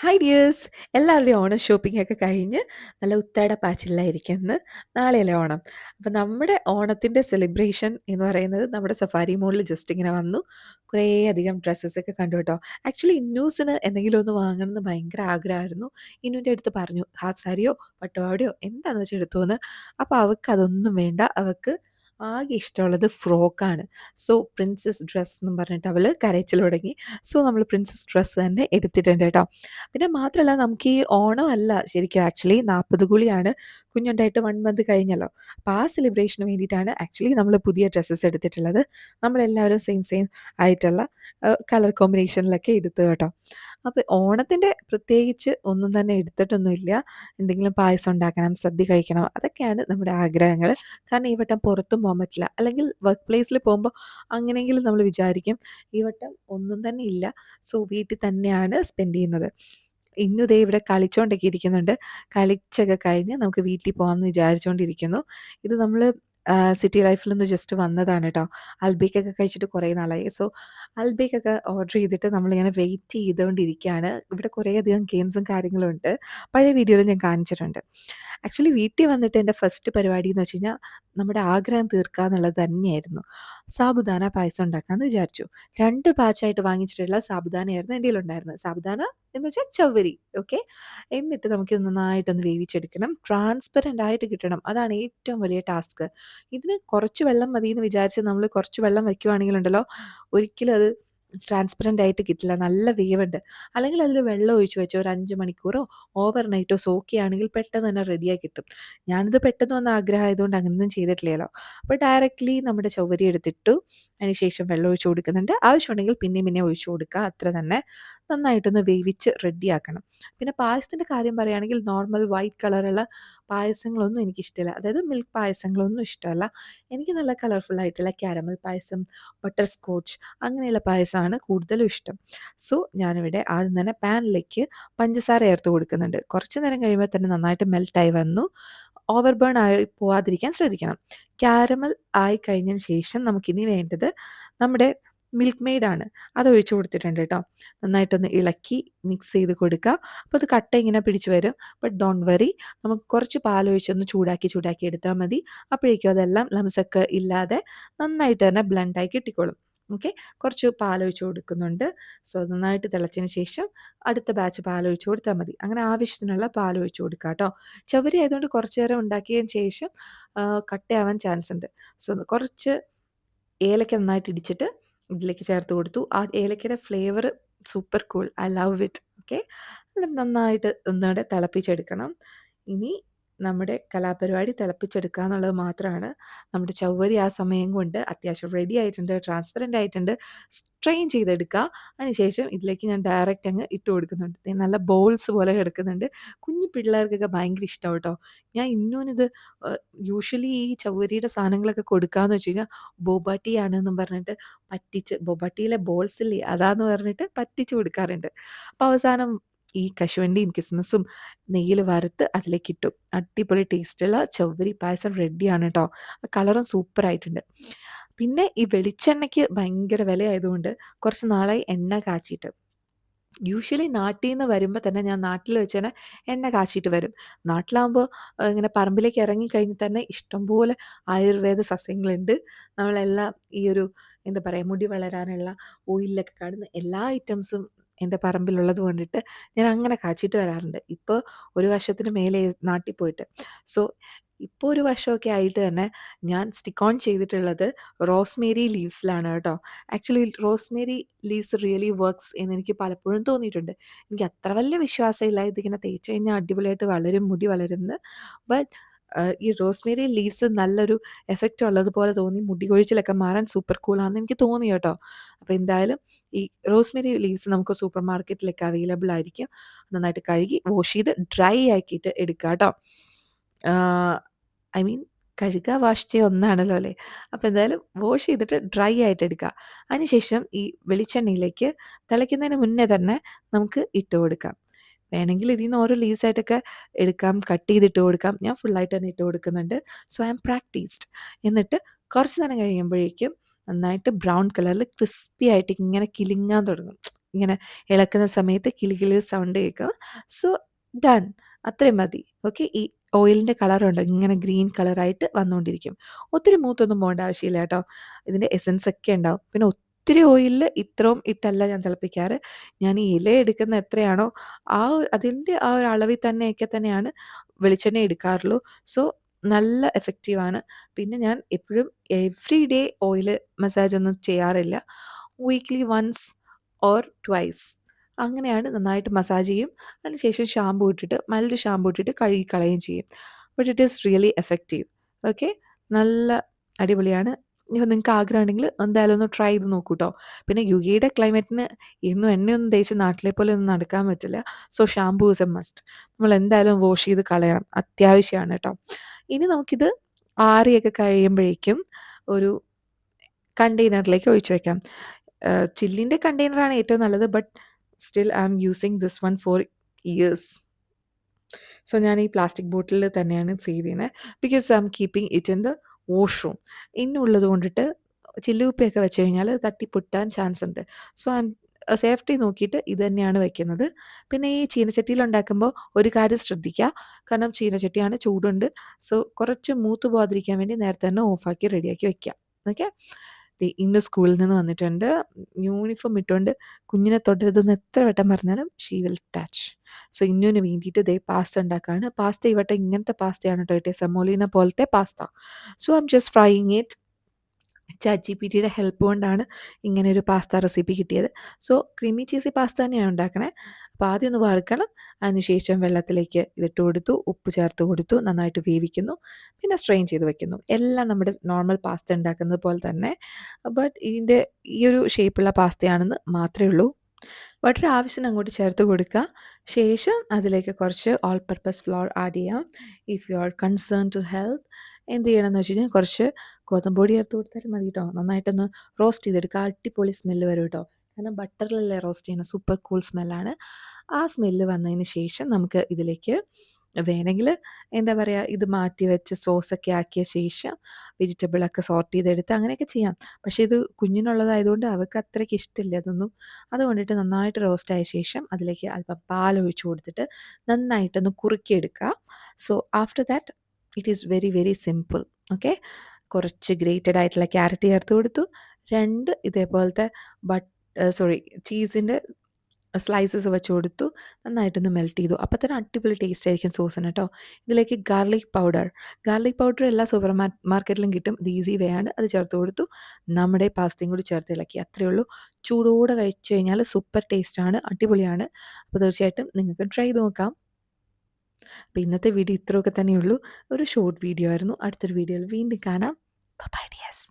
Hi dears എല്ലാവരുടെയും Onam shopping ഒക്കെ കഴിഞ്ഞ് നല്ല ഉത്താട പാച്ചിലായിരിക്കുന്നു നാളെയല്ലേ ഓണം? അപ്പം നമ്മുടെ ഓണത്തിന്റെ സെലിബ്രേഷൻ എന്ന് പറയുന്നത് നമ്മുടെ സഫാരി മോളിൽ ജസ്റ്റ് ഇങ്ങനെ വന്നു. കുറേ അധികം ഡ്രസ്സസ് ഒക്കെ കണ്ടു കേട്ടോ. ആക്ച്വലി ഇന്നൂസിന് എന്തെങ്കിലും ഒന്ന് വാങ്ങണം എന്ന് ഭയങ്കര ആഗ്രഹമായിരുന്നു. ഇന്നുവിന്റെ അടുത്ത് പറഞ്ഞു ഹാഫ് സാരിയോ പട്ടുപാടിയോ എന്താണെന്ന് വെച്ചാൽ എടുത്തു എന്ന് അപ്പോൾ അവൾക്ക് അതൊന്നും വേണ്ട. അവൾക്ക് ആകെ ഇഷ്ടമുള്ളത് ഫ്രോക്കാണ്. സോ പ്രിൻസസ് ഡ്രസ്സ് എന്ന് പറഞ്ഞിട്ട് അവൾ കരച്ചിൽ തുടങ്ങി. സോ നമ്മൾ പ്രിൻസസ് ഡ്രസ്സ് തന്നെ എടുത്തിട്ടുണ്ട് കേട്ടോ. പിന്നെ മാത്രമല്ല നമുക്ക് ഈ ഓണം അല്ല ശരിക്കും ആക്ച്വലി നാൽപ്പത് കുളിയാണ്. കുഞ്ഞുണ്ടായിട്ട് വൺ മന്ത് കഴിഞ്ഞല്ലോ. അപ്പോൾ ആ സെലിബ്രേഷന് വേണ്ടിയിട്ടാണ് ആക്ച്വലി നമ്മൾ പുതിയ ഡ്രസ്സസ് എടുത്തിട്ടുള്ളത്. നമ്മളെല്ലാവരും സെയിം സെയിം ആയിട്ടുള്ള കളർ കോമ്പിനേഷനിലൊക്കെ എടുത്തു കേട്ടോ. അപ്പോൾ ഓണത്തിന്റെ പ്രത്യേകിച്ച് ഒന്നും തന്നെ എടുത്തിട്ടൊന്നുമില്ല എന്തെങ്കിലും പായസം ഉണ്ടാക്കണം സദ്യ കഴിക്കണം അതൊക്കെയാണ് നമ്മുടെ ആഗ്രഹങ്ങൾ. കാരണം ഈ വട്ടം പുറത്തും പോകാൻ പറ്റില്ല. അല്ലെങ്കിൽ വർക്ക് പ്ലേസിൽ പോകുമ്പോൾ അങ്ങനെയെങ്കിലും നമ്മൾ വിചാരിക്കും ഈ വട്ടം ഒന്നും തന്നെ ഇല്ല. സോ വീട്ടിൽ തന്നെയാണ് സ്പെൻഡ് ചെയ്യുന്നത്. ഇന്നു ദേ ഇവിടെ കളിച്ചോണ്ടൊക്കെ ഇരിക്കുന്നുണ്ട്. കളിച്ചൊക്കെ കഴിഞ്ഞ് നമുക്ക് വീട്ടിൽ പോകാമെന്ന് വിചാരിച്ചുകൊണ്ടിരിക്കുന്നു ഇത് നമ്മൾ സിറ്റി ലൈഫിൽ നിന്ന് ജസ്റ്റ് വന്നതാണ് കേട്ടോ അൽബേക്കൊക്കെ കഴിച്ചിട്ട് കുറേ നാളായി. സോ അൽബേക്കൊക്കെ ഓർഡർ ചെയ്തിട്ട് നമ്മളിങ്ങനെ വെയിറ്റ് ചെയ്തുകൊണ്ടിരിക്കുകയാണ് ഇവിടെ കുറേ അധികം ഗെയിംസും കാര്യങ്ങളും ഉണ്ട് പഴയ വീഡിയോയിൽ ഞാൻ കാണിച്ചിട്ടുണ്ട്. ആക്ച്വലി വീട്ടിൽ വന്നിട്ട് എന്റെ ഫസ്റ്റ് പരിപാടി എന്ന് വെച്ച് കഴിഞ്ഞാൽ നമ്മുടെ ആഗ്രഹം തീർക്കുക എന്നുള്ളത് തന്നെയായിരുന്നു. സാബുദാന പായസം ഉണ്ടാക്കാമെന്ന് വിചാരിച്ചു. രണ്ട് ബാച്ചായിട്ട് വാങ്ങിച്ചിട്ടുള്ള സാബുദാനയായിരുന്നു എന്റെ കയ്യിലുണ്ടായിരുന്നത്. സാബുദാന എന്ന് വെച്ചാൽ ചവ്വരി ഓക്കെ എന്നിട്ട് നമുക്ക് നന്നായിട്ടൊന്ന് വേവിച്ചെടുക്കണം. ട്രാൻസ്പെറന്റ് ആയിട്ട് കിട്ടണം. അതാണ് ഏറ്റവും വലിയ ടാസ്ക് ഇതിന് കുറച്ച് വെള്ളം മതി എന്ന് വിചാരിച്ച് നമ്മൾ കുറച്ച് വെള്ളം വയ്ക്കുവാണെങ്കിലുണ്ടല്ലോ ഒരിക്കലും അത് ട്രാൻസ്പെറന്റ് ആയിട്ട് കിട്ടില്ല. നല്ല വേവുണ്ട്. അല്ലെങ്കിൽ അതിൽ വെള്ളം ഒഴിച്ച് വെച്ചോ ഒരു അഞ്ച് മണിക്കൂറോ ഓവർ നൈറ്റോ സോക്ക് ആണെങ്കിൽ പെട്ടെന്ന് തന്നെ റെഡിയായി കിട്ടും. ഞാനിത് പെട്ടെന്ന് വന്ന ആഗ്രഹം ആയതുകൊണ്ട് അങ്ങനെയൊന്നും ചെയ്തിട്ടില്ലല്ലോ. അപ്പോൾ ഡയറക്റ്റ്ലി നമ്മുടെ ചൗവരി എടുത്തിട്ടു അതിന് ശേഷം വെള്ളം ഒഴിച്ച് കൊടുക്കുന്നുണ്ട്. ആവശ്യമുണ്ടെങ്കിൽ പിന്നെയും പിന്നെ ഒഴിച്ചു കൊടുക്കുക. അത്ര തന്നെ. നന്നായിട്ടൊന്ന് വേവിച്ച് റെഡിയാക്കണം. പിന്നെ പായസത്തിന്റെ കാര്യം പറയുകയാണെങ്കിൽ നോർമൽ വൈറ്റ് കളറുള്ള പായസങ്ങളൊന്നും എനിക്കിഷ്ടമില്ല അതായത് മിൽക്ക് പായസങ്ങളൊന്നും ഇഷ്ടമല്ല. എനിക്ക് നല്ല കളർഫുൾ ആയിട്ടുള്ള ക്യാരമൽ പായസം ബട്ടർ സ്കോച്ച് അങ്ങനെയുള്ള പായസമാണ് കൂടുതലും ഇഷ്ടം. സോ ഞാനിവിടെ ആദ്യം തന്നെ പാനിലേക്ക് പഞ്ചസാര ചേർത്ത് കൊടുക്കുന്നുണ്ട്. കുറച്ച് നേരം കഴിയുമ്പോൾ തന്നെ നന്നായിട്ട് മെൽറ്റായി വന്നു. ഓവർ ബേൺ ആയി പോവാതിരിക്കാൻ ശ്രദ്ധിക്കണം. ക്യാരമൽ ആയി കഴിഞ്ഞതിന് ശേഷം നമുക്കിനി വേണ്ടത് നമ്മുടെ മിൽക്ക് മെയ്ഡാണ് അത് ഒഴിച്ചു കൊടുത്തിട്ടുണ്ട് കേട്ടോ നന്നായിട്ടൊന്ന് ഇളക്കി മിക്സ് ചെയ്ത് കൊടുക്കുക അപ്പോൾ അത് കട്ട ഇങ്ങനെ പിടിച്ച് വരും. ബട്ട് ഡോണ്ട് വറി നമുക്ക് കുറച്ച് പാലൊഴിച്ചൊന്ന് ചൂടാക്കി ചൂടാക്കി എടുത്താൽ മതി. അപ്പോഴേക്കും അതെല്ലാം ലംസൊക്കെ ഇല്ലാതെ നന്നായിട്ട് തന്നെ ബ്ലെൻഡായി കിട്ടിക്കോളും. ഓക്കെ കുറച്ച് പാലൊഴിച്ച് കൊടുക്കുന്നുണ്ട്. സോ നന്നായിട്ട് തിളച്ചതിന് ശേഷം അടുത്ത ബാച്ച് പാലൊഴിച്ച് കൊടുത്താൽ മതി. അങ്ങനെ ആവശ്യത്തിനുള്ള പാലൊഴിച്ച് കൊടുക്കുക കേട്ടോ ചവരി ആയതുകൊണ്ട് കുറച്ച് നേരം ഉണ്ടാക്കിയതിന് ശേഷം കട്ടയാവാൻ ചാൻസ് ഉണ്ട്. സോ കുറച്ച് ഏലക്ക നന്നായിട്ട് ഇടിച്ചിട്ട് ഇതിലേക്ക് ചേർത്ത് കൊടുത്തു. ആ ഏലക്കയുടെ flavour super cool I love it okay നന്നായിട്ട് ഒന്നുകൂടെ തിളപ്പിച്ചെടുക്കണം. ഇനി നമ്മുടെ കലാപരിപാടി തിളപ്പിച്ചെടുക്കുക എന്നുള്ളത് മാത്രമാണ്. നമ്മുടെ ചൗവരി ആ സമയം കൊണ്ട് അത്യാവശ്യം റെഡി ആയിട്ടുണ്ട് ട്രാൻസ്പെറന്റ് ആയിട്ടുണ്ട് സ്ട്രെയിൻ ചെയ്തെടുക്കുക. അതിനുശേഷം ഇതിലേക്ക് ഞാൻ ഡയറക്റ്റ് അങ്ങ് ഇട്ട് കൊടുക്കുന്നുണ്ട്. നല്ല ബോൾസ് പോലെ കിടക്കുന്നുണ്ട്. കുഞ്ഞു പിള്ളേർക്കൊക്കെ ഭയങ്കര ഇഷ്ടം കേട്ടോ. ഞാൻ ഇന്നൂനിത് യൂഷ്വലി ഈ ചൗവരിയുടെ സാധനങ്ങളൊക്കെ കൊടുക്കാന്ന് വെച്ച് കഴിഞ്ഞാൽ ബോബാട്ടി ആണെന്നും പറഞ്ഞിട്ട് പറ്റിച്ച് ബോബാട്ടിയിലെ ബോൾസ് ഇല്ലേ അതാന്ന് പറഞ്ഞിട്ട് പറ്റിച്ച് കൊടുക്കാറുണ്ട്. അപ്പോൾ അവസാനം ഈ കശുവണ്ടിയും കിസ്മസും നെയ്യിൽ വറുത്ത് അതിലേക്ക് ഇട്ടു. അടിപൊളി ടേസ്റ്റുള്ള ചവ്വരി പായസം റെഡിയാണ് കേട്ടോ കളറും സൂപ്പർ ആയിട്ടുണ്ട്. പിന്നെ ഈ വെളിച്ചെണ്ണയ്ക്ക് ഭയങ്കര വിലയായതുകൊണ്ട് കുറച്ച് നാളായി എണ്ണ കാച്ചിട്ട്. യൂഷ്വലി നാട്ടിൽ നിന്ന് വരുമ്പോൾ തന്നെ ഞാൻ നാട്ടിൽ വെച്ച് തന്നെ എണ്ണ കാച്ചിട്ട് വരും. നാട്ടിലാകുമ്പോൾ ഇങ്ങനെ പറമ്പിലേക്ക് ഇറങ്ങി കഴിഞ്ഞ് തന്നെ ഇഷ്ടംപോലെ ആയുർവേദ സസ്യങ്ങളുണ്ട്. നമ്മളെല്ലാം ഈ ഒരു എന്താ പറയുക മുടി വളരാനുള്ള ഓയിലൊക്കെ കാണുന്ന എല്ലാ ഐറ്റംസും എന്റെ പറമ്പിലുള്ളത് കൊണ്ടിട്ട് ഞാൻ അങ്ങനെ കാച്ചിട്ട് വരാറുണ്ട്. ഇപ്പോൾ ഒരു വർഷത്തിന് മേലെ നാട്ടിൽ പോയിട്ട്. സോ ഇപ്പോൾ ഒരു വർഷമൊക്കെ ആയിട്ട് തന്നെ ഞാൻ സ്റ്റിക്ക് ഓൺ ചെയ്തിട്ടുള്ളത് റോസ്മേരി ലീവ്സിലാണ് കേട്ടോ. Actually rosemary leaves really works എന്ന് എനിക്ക് പലപ്പോഴും തോന്നിയിട്ടുണ്ട്. എനിക്ക് അത്ര വലിയ വിശ്വാസമില്ല ഇതിങ്ങനെ തേച്ച് കഴിഞ്ഞാൽ അടിപൊളിയായിട്ട് വളരും മുടി വളരുന്നത് ബട്ട് ഈ റോസ്മേരി ലീവ്സ് നല്ലൊരു എഫക്റ്റ് ഉള്ളതുപോലെ തോന്നി. മുടി കൊഴിച്ചിലൊക്കെ മാറാൻ സൂപ്പർ കൂളാണെന്ന് എനിക്ക് തോന്നി കേട്ടോ. അപ്പോൾ എന്തായാലും ഈ റോസ്മേരി ലീവ്സ് നമുക്ക് സൂപ്പർ മാർക്കറ്റിലൊക്കെ അവൈലബിൾ ആയിരിക്കും. നന്നായിട്ട് കഴുകി വാഷ് ചെയ്ത് ഡ്രൈ ആക്കിയിട്ട് എടുക്കുക കേട്ടോ. ഐ മീൻ കഴുകുക വാഷ് ചെയ്യുക ഒന്നാണല്ലോ അല്ലേ? അപ്പോൾ എന്തായാലും വാഷ് ചെയ്തിട്ട് ഡ്രൈ ആയിട്ട് എടുക്കുക. അതിനുശേഷം ഈ വെളിച്ചെണ്ണയിലേക്ക് തിളയ്ക്കുന്നതിന് മുന്നേ തന്നെ നമുക്ക് ഇട്ട് കൊടുക്കാം. വേണമെങ്കിൽ ഇതിൽ നിന്ന് ഓരോ ലീവ്സ് ആയിട്ടൊക്കെ എടുക്കാം കട്ട് ചെയ്തിട്ട് കൊടുക്കാം. ഞാൻ ഫുള്ളായിട്ട് തന്നെ ഇട്ട് കൊടുക്കുന്നുണ്ട്. സോ ഐ എം പ്രാക്ടീസ്ഡ് എന്നിട്ട് കുറച്ച് നേരം കഴിയുമ്പോഴേക്കും നന്നായിട്ട് ബ്രൗൺ കളറിൽ ക്രിസ്പി ആയിട്ട് ഇങ്ങനെ കിലിങ്ങാൻ തുടങ്ങും. ഇങ്ങനെ ഇളക്കുന്ന സമയത്ത് കിലുകിലി കിലി സൗണ്ട് കേൾക്കും. സോ ഡൺ അത്രയും മതി. ഓക്കെ ഈ ഓയിലിന്റെ കളറുണ്ട് ഇങ്ങനെ ഗ്രീൻ കളറായിട്ട് വന്നുകൊണ്ടിരിക്കും. ഒത്തിരി മൂത്തൊന്നും പോകേണ്ട ആവശ്യമില്ല കേട്ടോ. ഇതിന്റെ എസൻസ് ഒക്കെ ഉണ്ടാവും. പിന്നെ ഒത്തിരി ഓയിലിൽ ഇത്രയും ഇട്ടല്ല ഞാൻ തിളപ്പിക്കാറ്. ഞാൻ ഈ ഇല എടുക്കുന്ന എത്രയാണോ ആ അതിന്റെ ആ ഒരു അളവിൽ തന്നെയൊക്കെ തന്നെയാണ് വെളിച്ചെണ്ണ എടുക്കാറുള്ളൂ. സോ നല്ല എഫക്റ്റീവാണ്. പിന്നെ ഞാൻ എപ്പോഴും എവ്രി ഡേ ഓയിൽ മസാജ് ഒന്നും ചെയ്യാറില്ല. Weekly once or twice. അങ്ങനെയാണ് നന്നായിട്ട് മസാജ് ചെയ്യും. അതിനുശേഷം ഷാമ്പൂ ഇട്ടിട്ട് നല്ലൊരു ഷാമ്പൂ ഇട്ടിട്ട് കഴുകി കളയുകയും ചെയ്യും. But it is really effective. Okay? നല്ല അടിപൊളിയാണ്. ഇപ്പം നിങ്ങൾക്ക് ആഗ്രഹമുണ്ടെങ്കിൽ എന്തായാലും ഒന്ന് ട്രൈ ചെയ്ത് നോക്കൂ കേട്ടോ പിന്നെ യു എയുടെ ക്ലൈമറ്റിന് ഇന്നും എണ്ണയൊന്നും തേച്ച് നാട്ടിലെ പോലെ ഒന്നും നടക്കാൻ പറ്റില്ല. So shampoo is a must നമ്മൾ എന്തായാലും വാഷ് ചെയ്ത് കളയണം. അത്യാവശ്യമാണ് കേട്ടോ. ഇനി നമുക്കിത് ആറിയൊക്കെ കഴിയുമ്പോഴേക്കും ഒരു കണ്ടെയ്നറിലേക്ക് ഒഴിച്ചു വയ്ക്കാം ചില്ലിന്റെ കണ്ടെയ്നറാണ് ഏറ്റവും നല്ലത് but still I am using this one for years so ഞാൻ ഈ പ്ലാസ്റ്റിക് ബോട്ടിൽ തന്നെയാണ് സേവ് ചെയ്യുന്നത് because I am keeping it in the washroom ഇന്നുള്ളത് കൊണ്ടിട്ട് ചില്ലുകുപ്പിയൊക്കെ വെച്ച് കഴിഞ്ഞാൽ തട്ടി പൊട്ടാൻ ചാൻസ് ഉണ്ട് സോ സേഫ്റ്റി നോക്കിയിട്ട് ഇത് തന്നെയാണ് വെക്കുന്നത്. പിന്നെ ഈ ചീനച്ചട്ടിയിൽ ഉണ്ടാക്കുമ്പോൾ ഒരു കാര്യം ശ്രദ്ധിക്കുക. കാരണം ചീനച്ചട്ടിയാണ് ചൂടുണ്ട്. സോ കുറച്ച് മൂത്ത് പോകാതിരിക്കാൻ വേണ്ടി നേരത്തെ തന്നെ ഓഫാക്കി റെഡിയാക്കി വെക്കുക. ഓക്കെ ഇന്ന് സ്കൂളിൽ നിന്ന് വന്നിട്ടുണ്ട്. യൂണിഫോം ഇട്ടുകൊണ്ട് കുഞ്ഞിനെ തൊട്ടരുതെന്ന് എത്ര വട്ടം പറഞ്ഞാലും ഷീ വിൽ ടച്ച് സോ ഇന്നുവിന് വേണ്ടിയിട്ട് ദേ പാസ്ത ഉണ്ടാക്കുകയാണ് പാസ്ത ഇവിടെ ഇങ്ങനത്തെ പാസ്തയാണ് കേട്ടോ ഇട്ടേ സെമോലിന പോലത്തെ pasta. So I just frying it. Chat G P ടിയുടെ ഹെൽപ്പ് കൊണ്ടാണ് ഇങ്ങനെ ഒരു പാസ്ത റെസിപ്പി കിട്ടിയത്. സോ ക്രീമി ചീസി പാസ്ത തന്നെയാണ് ഉണ്ടാക്കണേ. അപ്പോൾ ആദ്യം ഒന്ന് വറുക്കണം. അതിനുശേഷം വെള്ളത്തിലേക്ക് ഇതിട്ട് കൊടുത്തു. ഉപ്പ് ചേർത്ത് കൊടുത്തു. നന്നായിട്ട് വേവിക്കുന്നു. പിന്നെ സ്ട്രെയിൻ ചെയ്ത് വെക്കുന്നു. എല്ലാം നമ്മുടെ നോർമൽ പാസ്ത ഉണ്ടാക്കുന്നത് പോലെ തന്നെ. ബട്ട് ഇതിന്റെ ഈ ഒരു ഷേപ്പുള്ള പാസ്തയാണെന്ന് മാത്രമേ ഉള്ളൂ. ബട്ടർ ആവശ്യത്തിന് അങ്ങോട്ട് ചേർത്ത് കൊടുക്കുക. ശേഷം അതിലേക്ക് കുറച്ച് ഓൾ പർപ്പസ് ഫ്ലോർ ആഡ് ചെയ്യാം. If you are concern to health എന്ത് ചെയ്യണമെന്ന് വെച്ച് കഴിഞ്ഞാൽ കുറച്ച് ഗോതമ്പ് പൊടി ചേർത്ത് കൊടുത്താലും മതി കേട്ടോ നന്നായിട്ടൊന്ന് റോസ്റ്റ് ചെയ്തെടുക്കുക. അടിപൊളി സ്മെല്ല് വരും കേട്ടോ കാരണം ബട്ടറിലല്ലേ റോസ്റ്റ് ചെയ്യുന്ന സൂപ്പർ കൂൾ സ്മെല്ലാണ് ആ സ്മെല്ല് വന്നതിന് ശേഷം നമുക്ക് ഇതിലേക്ക് വേണമെങ്കിൽ എന്താ പറയുക ഇത് മാറ്റി വെച്ച് സോസൊക്കെ ആക്കിയ ശേഷം വെജിറ്റബിളൊക്കെ സോർട്ട് ചെയ്തെടുത്ത് അങ്ങനെയൊക്കെ ചെയ്യാം. പക്ഷേ ഇത് കുഞ്ഞിനുള്ളതായതുകൊണ്ട് അവൾക്ക് അത്രയ്ക്ക് ഇഷ്ടമില്ല അതൊന്നും. അതുകൊണ്ടിട്ട് നന്നായിട്ട് റോസ്റ്റ് ആയ ശേഷം അതിലേക്ക് അല്പം പാൽ ഒഴിച്ചു കൊടുത്തിട്ട് നന്നായിട്ടൊന്ന് കുറുക്കിയെടുക്കുക so after that it is very very simple okay കുറച്ച് ഗ്രേറ്റഡ് ആയിട്ടുള്ള ക്യാരറ്റ് ചേർത്ത് കൊടുത്തു. രണ്ട് ഇതേപോലത്തെ ബട്ട് സോറി ചീസിന്റെ സ്ലൈസസ് വെച്ച് കൊടുത്തു നന്നായിട്ടൊന്ന് മെൽറ്റ് ചെയ്തു. അപ്പോൾ തന്നെ അടിപൊളി ടേസ്റ്റ് ആയിരിക്കും സോസിന് കേട്ടോ. ഇതിലേക്ക് ഗാർലിക് പൗഡർ ഗാർലിക് പൗഡർ എല്ലാ സൂപ്പർ മാർക്കറ്റിലും കിട്ടും. ഇത് ഈസി വേ ആണ്. അത് ചേർത്ത് കൊടുത്തു. നമ്മുടെ പാസ്തയും കൂടി ചേർത്ത് ഇളക്കി. അത്രയേ ഉള്ളൂ. ചൂടോടെ കഴിച്ചു കഴിഞ്ഞാൽ സൂപ്പർ ടേസ്റ്റാണ് അടിപൊളിയാണ്. അപ്പോൾ തീർച്ചയായിട്ടും നിങ്ങൾക്ക് ട്രൈ ചെയ്ത് നോക്കാം. അപ്പോൾ ഇന്നത്തെ വീഡിയോ ഇത്രയൊക്കെ തന്നെയുള്ളൂ. ഒരു ഷോർട്ട് വീഡിയോ ആയിരുന്നു. അടുത്തൊരു വീഡിയോയിൽ വീണ്ടും കാണാം. By dears